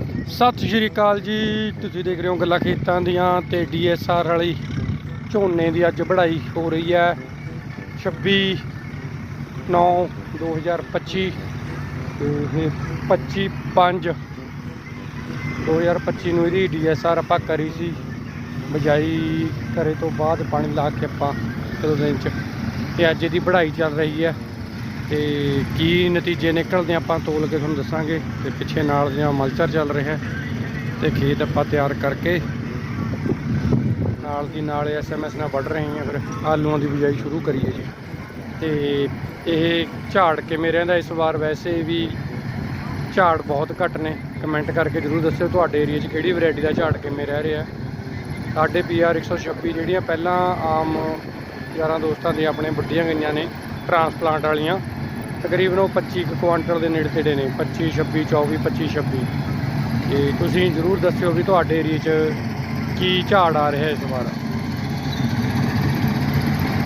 ਸਤਿ ਸ਼੍ਰੀ ਅਕਾਲ ਜੀ। ਤੁਸੀਂ ਦੇਖ ਰਹੇ ਹੋ ਗੱਲਾਂ ਖੇਤਾਂ ਦੀਆਂ ਤੇ ਡੀਐਸਆਰ ਵਾਲੀ ਝੋਨੇ ਦੀ ਅੱਜ ਵਢਾਈ ਹੋ ਰਹੀ ਹੈ। 26 9 2025 ਤੇ ਇਹ 25 5 2025 ਨੂੰ ਇਹਦੀ ਡੀਐਸਆਰ ਆਪਾਂ ਕਰੀ ਸੀ। ਬਜਾਈ ਕਰੇ ਤੋਂ ਬਾਅਦ ਪਾਣੀ ਲਾ ਕੇ ਆਪਾਂ ਦੋ ਦਿਨ ਚ ਤੇ ਅੱਜ ਇਹਦੀ ਵਢਾਈ ਚੱਲ ਰਹੀ ਹੈ। ਤੇ ਕੀ ਨਤੀਜੇ ਨਿਕਲਦੇ ਆ ਆਪਾਂ ਤੋਲ ਕੇ ਤੁਹਾਨੂੰ ਦੱਸਾਂਗੇ। ਤੇ ਪਿੱਛੇ ਨਾਲ ਜਿਹਾ ਮਲਚਰ ਚੱਲ ਰਿਹਾ ਹੈ ਤੇ ਖੇਤ ਆਪਾਂ ਤਿਆਰ ਕਰਕੇ ਨਾਲ ਦੀ ਨਾਲ ਐਸਐਮਐਸ ਨਾਲ ਵੱਢ ਰਹੇ ਹਾਂ। ਫਿਰ ਆਲੂਆਂ ਦੀ ਬਿਜਾਈ ਸ਼ੁਰੂ ਕਰੀਏ ਜੀ। ਤੇ ਇਹ ਝਾੜ ਕਿਵੇਂ ਰਹਿੰਦਾ? ਇਸ ਵਾਰ ਵੈਸੇ ਵੀ ਝਾੜ ਬਹੁਤ ਘੱਟ ਨੇ। ਕਮੈਂਟ ਕਰਕੇ ਜਰੂਰ ਦੱਸਿਓ ਤੁਹਾਡੇ ਏਰੀਆ 'ਚ ਕਿਹੜੀ ਵੈਰਾਈਟੀ ਦਾ ਝਾੜ ਕਿਵੇਂ ਰਹਿ ਰਿਹਾ। ਸਾਡੇ ਪੀਆਰ 126 ਜਿਹੜੀਆਂ ਪਹਿਲਾਂ ਆਮ ਯਾਰਾਂ ਦੋਸਤਾਂ ਦੀਆਂ ਆਪਣੇ ਵੱਡੀਆਂ ਗਈਆਂ ਨੇ, ਟਰਾਂਸਪਲਾਂਟ ਵਾਲੀਆਂ। ਤਕਰੀਬਨ ਉਹ 25 ਕੁ ਕੁਆਂਟਲ ਦੇ ਨੇੜੇ ਤੇੜੇ ਨੇ 25 26 24 25 26 ਤੇ ਤੁਸੀਂ ਜਰੂਰ ਦੱਸਿਓ ਵੀ ਤੁਹਾਡੇ ਏਰੀਆ 'ਚ ਕੀ ਝਾੜ ਆ ਰਿਹਾ ਇਸ ਵਾਰ।